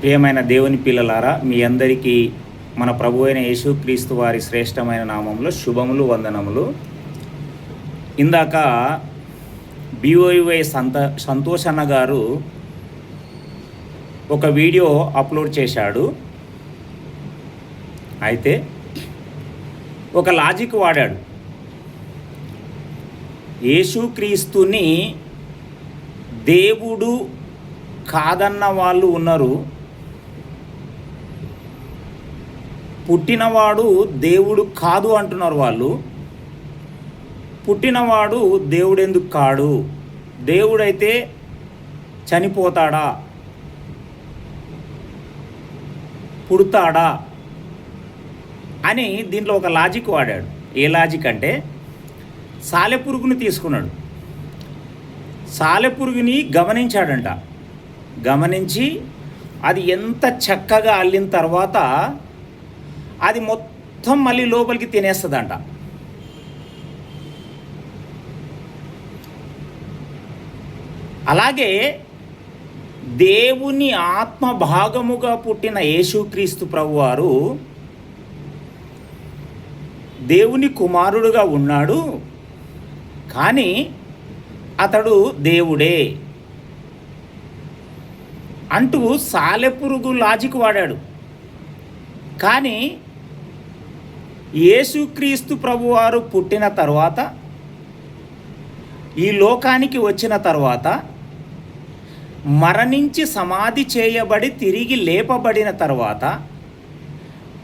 ప్రియమైన దేవుని పిల్లలారా మీ అందరికీ మన ప్రభు అయిన యేసుక్రీస్తు వారి శ్రేష్టమైన నామంలో శుభములు వందనములు. ఇందాక బిఓయువై సంత సంతోష్ అన్న గారు ఒక వీడియో అప్లోడ్ చేశాడు. అయితే ఒక లాజిక్ వాడాడు. యేసుక్రీస్తుని దేవుడు కాదన్న వాళ్ళు ఉన్నారు. పుట్టినవాడు దేవుడు కాదు అంటున్నారు వాళ్ళు. పుట్టినవాడు దేవుడు ఎందుకు కాడు? దేవుడైతే చనిపోతాడా? పుడతాడా? అని దీంట్లో ఒక లాజిక్ వాడాడు. ఏ లాజిక్ అంటే సాలెపురుగుని తీసుకున్నాడు. సాలెపురుగుని గమనించాడంట. గమనించి అది ఎంత చక్కగా అల్లిన తర్వాత అది మొత్తం మళ్ళీ లోపలికి తినేస్తుందంట. అలాగే దేవుని ఆత్మ భాగముగా పుట్టిన యేసుక్రీస్తు ప్రభువారు దేవుని కుమారుడుగా ఉన్నాడు కానీ అతడు దేవుడే అంటూ సాలెపురుగు లాజిక్ వాడాడు. కానీ యేసుక్రీస్తు ప్రభువారు పుట్టిన తర్వాత ఈ లోకానికి వచ్చిన తర్వాత మరణించి సమాధి చేయబడి తిరిగి లేపబడిన తర్వాత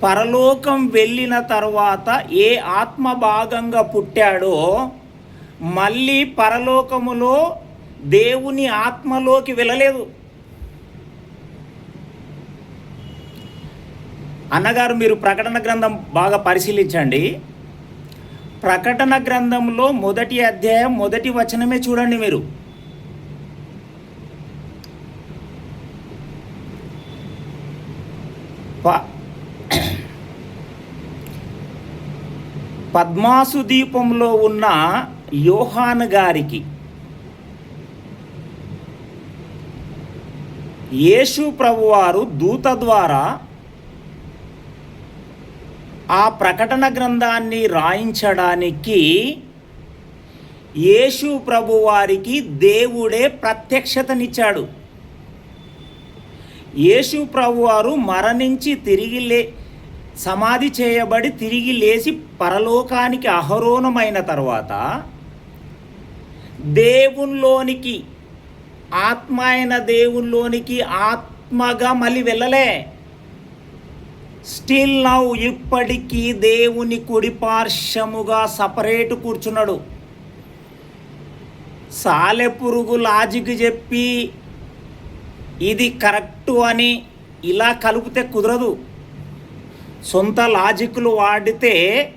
పరలోకం వెళ్ళిన తర్వాత ఏ ఆత్మ భాగంగా పుట్టాడో మళ్ళీ పరలోకములో దేవుని ఆత్మలోకి వెళ్ళలేదు. అన్నగారు మీరు ప్రకటన గ్రంథం బాగా పరిశీలించండి. ప్రకటన గ్రంథంలో మొదటి అధ్యాయం మొదటి వచనమే చూడండి మీరు. పద్మాసు దీపంలో ఉన్న యోహాన్ గారికి యేసు ప్రభువారు దూత ద్వారా ఆ ప్రకటన గ్రంథాన్ని రాయించడానికి యేసు ప్రభువారికి దేవుడే ప్రత్యక్షతనిచ్చాడు. యేసు ప్రభువారు మరణించి తిరిగి లే సమాధి చేయబడి తిరిగి లేచి పరలోకానికి అహరోణమైన తర్వాత దేవునిలోనికి ఆత్మ అయిన దేవునిలోనికి ఆత్మగా మళ్ళీ వెళ్ళలే. స్టిల్ నౌ ఇప్పటికీ దేవుని కుడి పార్శ్వముగా సపరేట్ కూర్చున్నాడు. సాలెపురుగు లాజిక్ చెప్పి ఇది కరెక్టు అని ఇలా కలిపితే కుదరదు. సొంత లాజిక్లు వాడితే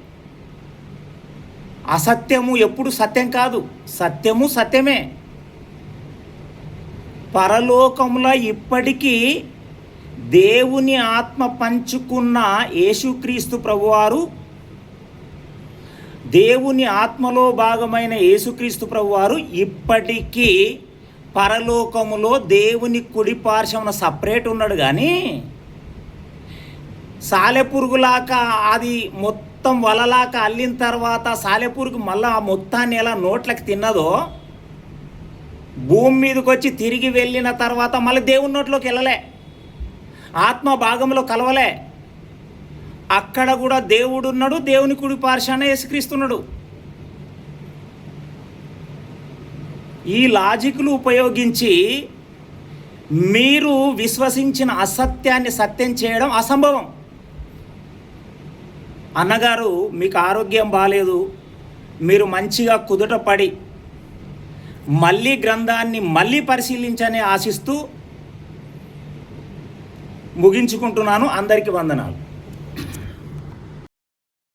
అసత్యము ఎప్పుడు సత్యం కాదు. సత్యము సత్యమే. పరలోకంలో ఇప్పటికీ దేవుని ఆత్మ పంచుకున్న యేసుక్రీస్తు ప్రభువారు దేవుని ఆత్మలో భాగమైన యేసుక్రీస్తు ప్రభువారు ఇప్పటికీ పరలోకములో దేవుని కుడి పార్శ్వమున సపరేట్ ఉన్నాడు కానీ సాలెపురుగులాక అది మొత్తం వలలాక అల్లిన తర్వాత సాలెపురుగు మళ్ళీ ఆ మొత్తాన్ని ఎలా నోట్లకు తిన్నదో భూమి మీదకి వచ్చి తిరిగి వెళ్ళిన తర్వాత మళ్ళీ దేవుని నోట్లోకి వెళ్ళలే. ఆత్మ భాగంలో కలవలే. అక్కడ కూడా దేవుడు ఉన్నాడు దేవుని కుడి పార్శాన యేసుక్రీస్తున్నాడు. ఈ లాజిక్లు ఉపయోగించి మీరు విశ్వసించిన అసత్యాన్ని సత్యం చేయడం అసంభవం. అన్నగారు మీకు ఆరోగ్యం బాగాలేదు మీరు మంచిగా కుదుటపడి మళ్ళీ గ్రంథాన్ని మళ్ళీ పరిశీలించని ఆశిస్తూ ముగించుకుంటున్నాను. అందరికీ వందనాలు.